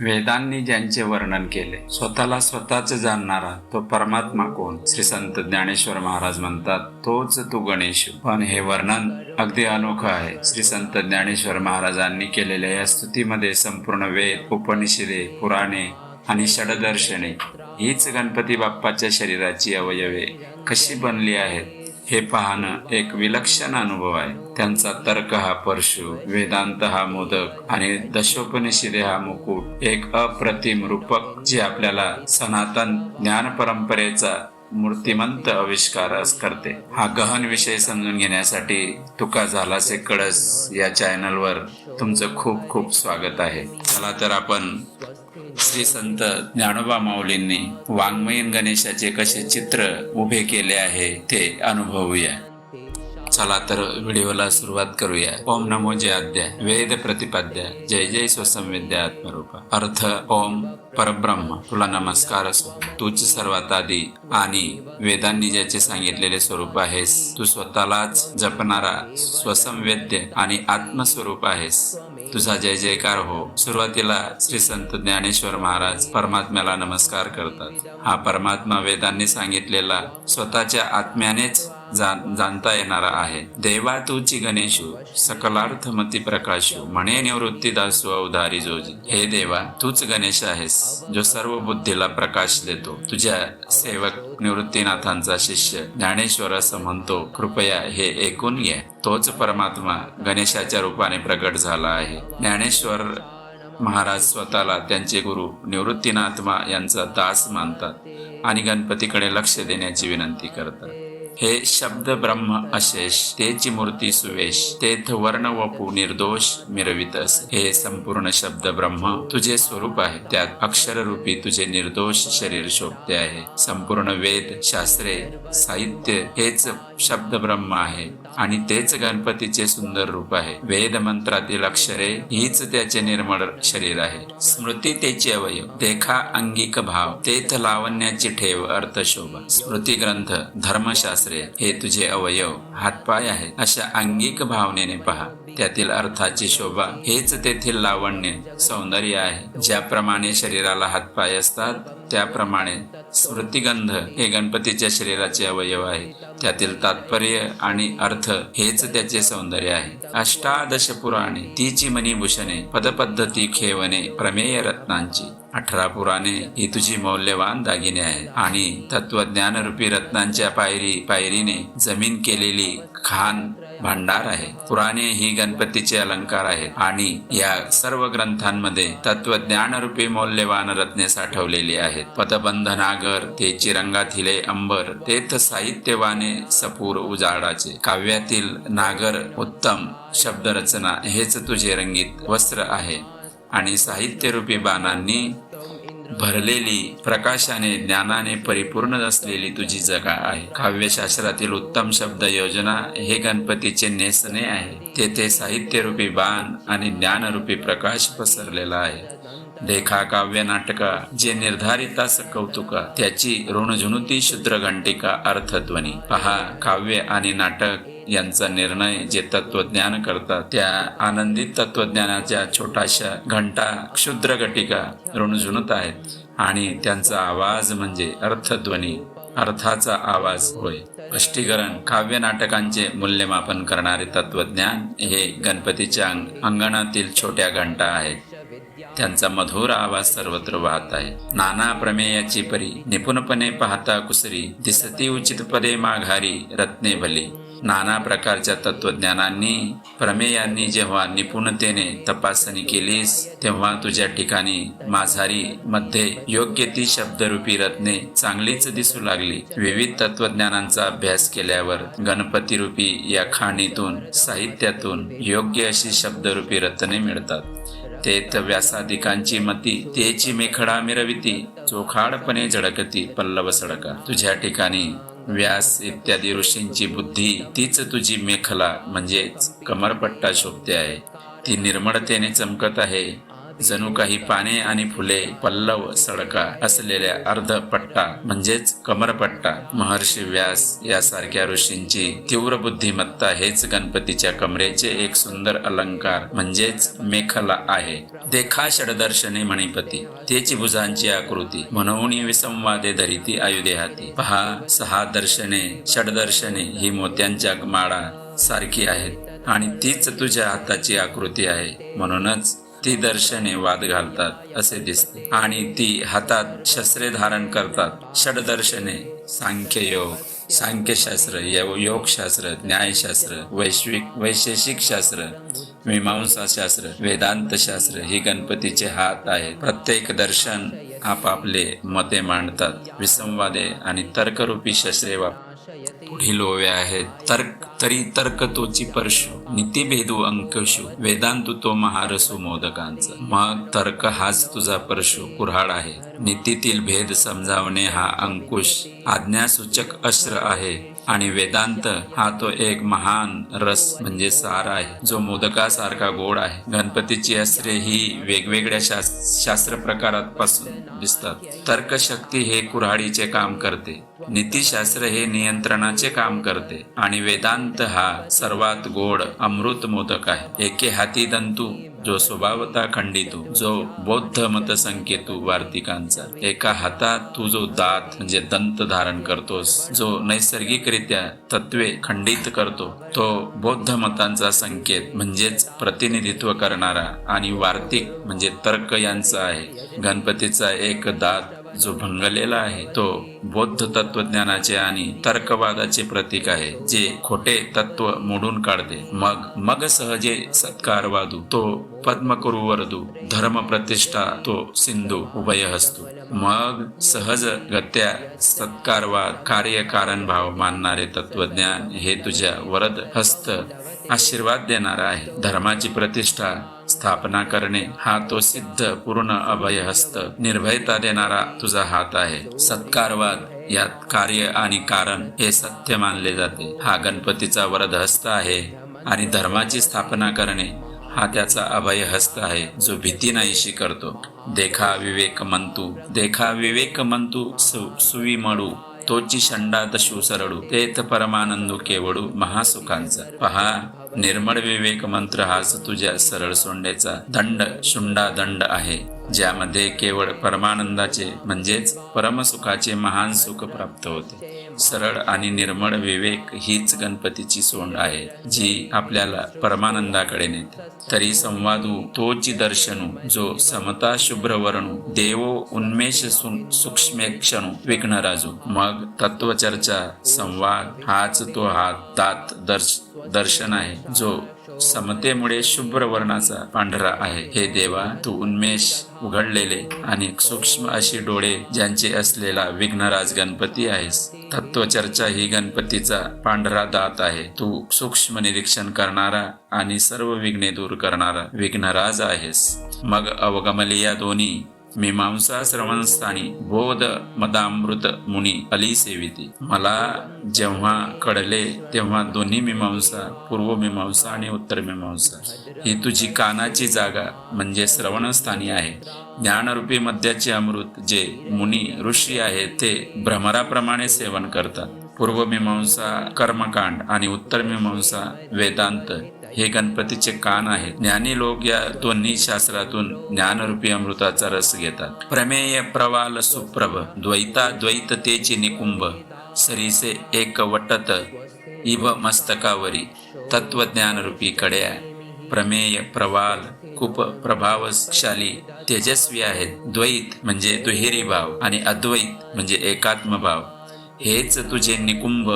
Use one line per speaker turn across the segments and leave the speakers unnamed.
वेदांनी ज्यांचे वर्णन केले स्वतःला स्वतःच जाणणारा तो परमात्मा कोण? श्री संत ज्ञानेश्वर महाराज म्हणतात तोच तू गणेश पण हे वर्णन अगदी अनोखं आहे. श्री संत ज्ञानेश्वर महाराजांनी केलेल्या या स्तुतीमध्ये संपूर्ण वेद उपनिषदे पुराणे आणि षडदर्शने हीच गणपती बाप्पाच्या शरीराची अवयवे कशी बनली आहेत? हे पाहणं एक विलक्षण अनुभव आहे. त्यांचा तर्क हा परशु वेदांत हा मोदक आणि दशोपनिषदे हा मुकुट एक अप्रतिम रूपक जे आपल्याला सनातन ज्ञान परंपरेचा मूर्तिमंत आविष्कार करते. हा गहन विषय समजून घेण्यासाठी तुका झालासे कळस या चॅनलवर तुमचं खूप खूप स्वागत आहे. चला तर आपण श्री संत ज्ञानोबा माऊलींनी वाङ्मयीन गणेशाचे कसे चित्र उभे केले आहे ते अनुभवूया. चला तर व्हिडिओला सुरुवात करूया. ओम नमो जय अध्याय वेद प्रतिपाद्या. जय जय स्वसंविद्या आत्मरूपा. अर्थ ओम परब्रह्म. तुला नमस्कार असो. तूच सर्वात आधी आणि वेदांनी ज्याचे सांगितलेले स्वरूप आहेस तू स्वतःलाच जपणारा स्वसंवेद्य आणि आत्मस्वरूप आहेस. तुझा जय जयकार हो. सुरुवातीला श्री संत ज्ञानेश्वर महाराज परमात्म्याला नमस्कार करतात. हा परमात्मा वेदांनी सांगितलेला स्वतःच्या आत्म्यानेच जाण- जाणता येणारा आहे. देवा तुची गणेशू सकलार्थ मती प्रकाशू म्हणे निवृत्ती दासू अवधारी जोजी. हे देवा तूच गणेश आहेस जो सर्व बुद्धीला प्रकाश देतो. तुझ्या सेवक निवृत्तीनाथांचा शिष्य ज्ञानेश्वर असं म्हणतो कृपया हे ऐकून घ्या तोच परमात्मा गणेशाच्या रूपाने प्रकट झाला आहे. ज्ञानेश्वर महाराज स्वतःला त्यांचे गुरु निवृत्तीनाथमा यांचा दास मानतात आणि गणपतीकडे लक्ष देण्याची विनंती करतात. हे शब्द ब्रह्म अशेष तेची मूर्ती सुवेश तेथ वर्ण वपू निर्दोष मिरवित असे. हे संपूर्ण शब्द ब्रह्म तुझे स्वरूप आहे. त्यात अक्षररूपी तुझे निर्दोष शरीर शोभते आहे. संपूर्ण वेद शास्त्रे साहित्य हेच शब्द ब्रह्म आहे आणि तेच गणपतीचे सुंदर रूप आहे. वेद मंत्रातील अक्षरे हीच त्याचे निर्मळ शरीर आहे. स्मृती तेची अवयव देखा अंगिक भाव तेथ लावण्याची ठेव अर्थशोभा. स्मृती ग्रंथ धर्मशास्त्रे हे तुझे अवयव हातपाय आहेत. अशा अंगिक भावनेने पहा. त्यातील अर्थाची शोभा हेच तेथील लावण्य सौंदर्य आहे. ज्याप्रमाणे शरीराला हातपाय असतात त्याप्रमाणे स्मृतिगंध हे गणपतीच्या शरीराचे अवयव आहे. त्यातील तात्पर्य आणि अर्थ हेच त्याचे सौंदर्य आहे. अष्टादश पुराणे तिची मणिभूषणे पदपद्धती खेवणे प्रमेय रत्नांची. अठरा पुराणे ही तुझी मौल्यवान दागिने आहे आणि तत्वज्ञान रूपी रत्नांच्या पायरी पायरीने जमीन केलेली खान भांडार आहे. पुराणे ही गणपतीचे अलंकार आहेत आणि या सर्व ग्रंथांमध्ये तत्वज्ञान रूपी मौल्यवान रत्ने साठवलेली आहेत. पदबंध नागर ते चिरंगातील अंबर तेथ साहित्यवाने सपूर उजाडाचे. काव्यातील नागर उत्तम शब्दरचना हेच तुझे रंगीत वस्त्र आहे. आणि साहित्यरूपी बाणांनी भरलेली प्रकाशाने ज्ञानाने परिपूर्ण असलेली तुझी जगा आहे. काव्यशास्त्रातील उत्तम शब्द योजना हे गणपतीचे नेसणे आहे. तेथे साहित्यरूपी बाण आणि ज्ञानरूपी प्रकाश पसरलेला आहे. देखा काव्य नाटका जे निर्धारितास कौतुक त्याची ऋणझुणुती शुद्र घंटिका अर्थध्वनी. पहा काव्य आणि नाटक यांचा निर्णय जे तत्वज्ञान करतात त्या आनंदित तत्वज्ञानाच्या छोटाशा घंटा क्षुद्र घटिका ऋणझुणत आहेत. आणि त्यांचा आवाज म्हणजे अर्थध्वनी अर्थाचा आवाज होय. स्पष्टीकरण काव्य नाटकांचे मूल्यमापन करणारे तत्वज्ञान हे गणपतीच्या अंग- अंगणातील छोट्या घंटा आहेत. त्यांचा मधुर आवाज सर्वत्र वाहत आहे. नाना प्रमेयाची परी निपुणपणे पाहता कुसरी दिसती उचित पदे माघारी रत्ने भली. नाना प्रकारच्या तत्वज्ञानांनी प्रमेयांनी जेव्हा निपुणतेने तपासणी केलीस तेव्हा तुझ्या ठिकाणी माझारी मध्ये योग्य ती शब्दरूपी रत्ने चांगलीच दिसू लागली. विविध तत्वज्ञानांचा अभ्यास केल्यावर गणपती रूपी या खाणीतून साहित्यातून योग्य अशी शब्दरूपी रत्ने मिळतात. तेत व्यासाधिकांची मती तेची मेखडा मिरविती चोखाडपणे झडकती पल्लव सडका. तुझ्या ठिकाणी व्यास इत्यादी ऋषींची बुद्धी तीच तुझी मेखला म्हणजेच कमरपट्टा शोभते आहे. ती निर्मळतेने चमकत आहे. जणू काही पाने आणि फुले पल्लव सडका असलेल्या अर्ध पट्टा म्हणजेच कमरपट्टा महर्षी व्यास यासारख्या ऋषींची तीव्र बुद्धिमत्ता हेच गणपतीच्या कमरेचे एक सुंदर अलंकार म्हणजेच मेखला आहे. देखा षडदर्शने मणिपती तेची भुजांची आकृती म्हणून विसंवादे धरिती आयुदेहाती. पहा सहा दर्शने षडदर्शने ही मोत्यांच्या माळा सारखी आहेत. आणि तीच तुझ्या हाताची आकृती आहे. म्हणूनच ती दर्शने वाद घालतात असे दिसते. आणि ती हातात शस्त्रे धारण करतात. षडदर्शने सांख्ययोग सांख्यशास्त्र योगशास्त्र न्यायशास्त्र वैश्विक वैशेषिक शास्त्र मीमांसा शास्त्र वेदांत शास्त्र ही गणपतीचे हात आहेत. प्रत्येक दर्शन आपापले मते मांडतात. विसंवादे आणि तर्करूपी शस्त्रे वाप पुढील ओव्या आहेत. तर्क तरी तर्क तोची परशु नीतिभेदू अंकशु वेदांतु तो महारसू मोदकांचा. मग तर्क हाच तुझा परशु कुऱ्हाड आहे. नीतीतील भेद समजावणे हा अंकुश आज्ञासूचक अस्त्र आहे. आणि वेदांत हा तो एक महान रस म्हणजे सार आहे जो मोदकासारखा गोड आहे. गणपतीची अस्त्रे ही वेगवेगळ्या शास्त्र प्रकारात पासून दिसतात. तर्कशक्ती हे कुऱ्हाडीचे काम करते. नीतिशास्त्र हे नियंत्रणाचे काम करते. आणि वेदांत हा सर्वात गोड अमृत मोदक आहे. एके हाती दंतू जो स्वभावता खंडितो हो, जो बौद्ध मत संकेतू वार्तिकांचा. एका हातात तू जो दात म्हणजे दंत धारण करतोस जो नैसर्गिकरित्या तत्वे खंडित करतो तो बौद्ध मतांचा संकेत म्हणजेच प्रतिनिधित्व करणारा आणि वार्तिक म्हणजे तर्क यांचा आहे. गणपतीचा एक दात जो भंगलेला आहे तो बौद्ध तत्वज्ञानाचे आणि तर्कवादाचे प्रतीक आहे जे खोटे तत्व मोडून काढते. मग मग सहजे सत्कार वादू तो पद्मकुरु वरदू धर्म प्रतिष्ठा तो सिंधू उभय हस्तू मग सहज गत्या सत्कारवाद कार्य कारण भाव मानणारे तत्वज्ञान हे तुझ्या वरद हस्त आशीर्वाद देणारा आहे. धर्माची प्रतिष्ठा स्थापना करणे हा तो सिद्ध पूर्ण अभय हस्त निर्भयता देणारा तुझा हात आहे. सत्कारवाद यात कार्य आणि कारण हे सत्य मानले जाते. हा गणपतीचा वरद हस्त आहे आणि धर्माची स्थापना करणे हा त्याचा अभय हस्त आहे जो भीती नाहीशी करतो. देखा विवेक मंतू देखा विवेक मंतू सु सुवी तोची शंडात शिवसरडू तेत परमानंदू केवडू महासुखांचा पहा निर्मळ विवेक मंत्र हाच तुझ्या सरळ सोंडेचा दंड शुंडा दंड आहे ज्यामध्ये केवळ परमानंदाचे म्हणजेच परमसुखाचे महान सुख प्राप्त होते. सरळ आणि निर्मळ विवेक हीच गणपतीची सोंड आहे जी आपल्याला परमानंदाकडे नेते. तरी संवादू तोची दर्शनू जो समता शुभ्र वर्णू देवो उन्मेष सूक्ष्मेक्षणू विघ्न राजू मग तत्वचर्चा संवाद हाच तो हात दात दर्श दर्शन आहे जो समतेमुळे शुभ्र वर्णाचा पांढरा आहे. हे देवा तू उन्मेष उघडलेले आणि सूक्ष्म अशी डोळे ज्यांचे असलेला विघ्नराज गणपती आहेस. तत्वचर्चा ही गणपतीचा पांढरा दात आहे. तू सूक्ष्म निरीक्षण करणारा आणि सर्व विघ्ने दूर करणारा विघ्नराज आहेस. मग अवगमली या दोन्ही मीमांसा श्रवणस्थानी बोध मदामृत मुनी अली सेविती. मला जेव्हा कळले तेव्हा दोन्ही मीमांसा पूर्व मीमांसा आणि उत्तर मीमांसा. ही तुझी कानाची जागा म्हणजे श्रवणस्थानी आहे. ज्ञानरूपी मद्याचे अमृत जे मुनी ऋषी आहे ते भ्रमराप्रमाणे सेवन करतात. पूर्व मीमांसा कर्मकांड आणि उत्तर मीमांसा वेदांत हे गणपतीचे कान आहेत. ज्ञानी लोक या दोन्ही शास्त्रातून ज्ञानरूपी अमृताचा रस घेतात. प्रमेय प्रवाल सुप्रभ द्वैता द्वैततेची निकुंभ सरीसे एक वटत इभ मस्तकावरी तत्वज्ञानरूपी कड्या प्रमेय प्रवाल खूप प्रभावशाली तेजस्वी आहेत. द्वैत म्हणजे दुहेरी भाव आणि अद्वैत म्हणजे एकात्म भाव. हेच तुझे निकुंभ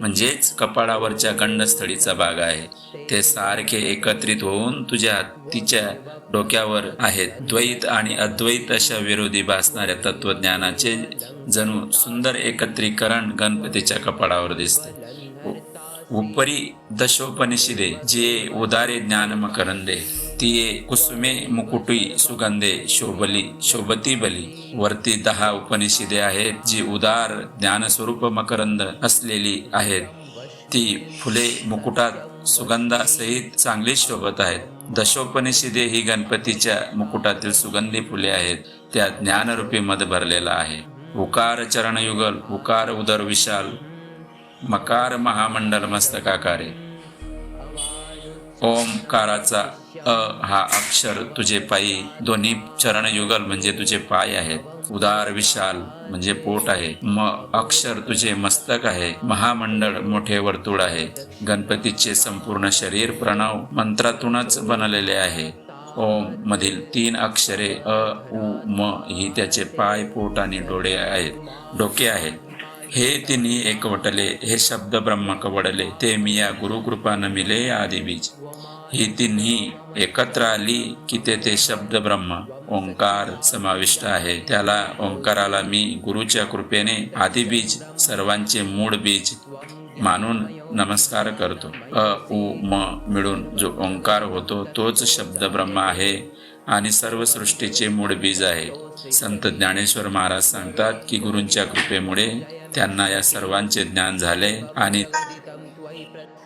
म्हणजेच कपाळावरच्या गंडस्थळीचा भाग आहे. ते सारखे एकत्रित होऊन तुझ्या तिच्या डोक्यावर आहेत. द्वैत आणि अद्वैत अशा विरोधी भासणाऱ्या तत्वज्ञानाचे जणू सुंदर एकत्रीकरण गणपतीच्या कपाळावर दिसते. उपरी दशोपनिषदे जे उदारे ज्ञान मकरंदे तिये कुसुमे मुकुटी सुगंधे शोभली शोभती बली. वरती दहा उपनिषदे आहेत जी उदार ज्ञानस्वरूप मकरंद असलेली आहेत. ती फुले मुकुटात सुगंधासहित चांगली शोभत आहेत. दशोपनिषदे ही गणपतीच्या मुकुटातील सुगंधी फुले आहेत. त्या ज्ञानरूपी मध भरलेला आहे. उकार चरणयुगल उकार उदर विशाल मकार महामंडल मस्तकाकारे. ओंकाराचा अ हा अक्षर तुझे पायी दोन्ही चरणयुगल म्हणजे तुझे पाय आहेत. उदार विशाल म्हणजे पोट आहे. म अक्षर तुझे मस्तक आहे. महामंडळ मोठे वर्तुळ आहे. गणपतीचे संपूर्ण शरीर प्रणव मंत्रातूनच बनलेले आहे. ओम मधील तीन अक्षरे अ उ म ही त्याचे पाय पोट आणि डोळे आहेत. डोके आहेत. हे तिन्ही एकवटले हे शब्द ब्रह्म कवडले ते मी या गुरुकृपानं मिले आदि बीज ही तिन्ही एकत्र आली की ते ते शब्द ब्रह्म ओंकार समाविष्ट आहे. त्याला ओंकाराला मी गुरुच्या कृपेने आदिबीज सर्वांचे मूळ बीज मानून नमस्कार करतो. अ उ म मिळून जो ओंकार होतो तोच शब्द ब्रह्म आहे आणि सर्व सृष्टीचे मूळ बीज आहे. संत ज्ञानेश्वर महाराज सांगतात की गुरूंच्या कृपेमुळे त्यांना या सर्वांचे ज्ञान झाले आणि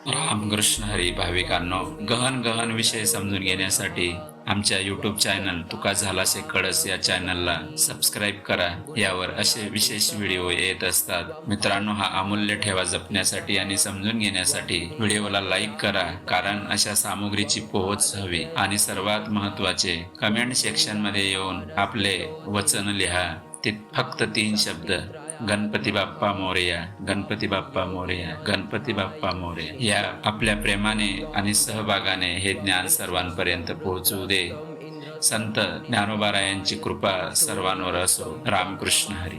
रामकृष्ण हरी भाविकांनो गहन गहन विषय समजून घेण्यासाठी आमच्या यूट्यूब चॅनल तुका झाला से कळस या चॅनलला सबस्क्राईब करा. यावर असे विशेष व्हिडिओ येत असतात. मित्रांनो हा अमूल्य ठेवा जपण्यासाठी आणि समजून घेण्यासाठी व्हिडिओला लाईक करा कारण अशा सामुग्रीची पोहोच हवी. आणि सर्वात महत्त्वाचे कमेंट सेक्शनमध्ये येऊन आपले वचन लिहा. ते फक्त तीन शब्द. गणपती बाप्पा मोरया गणपती बाप्पा मोरया गणपती बाप्पा मोरया या. आपल्या प्रेमाने आणि सहभागाने हे ज्ञान सर्वांपर्यंत पोहोचवू दे. संत ज्ञानोबारायांची कृपा सर्वांवर असो. रामकृष्ण हरी.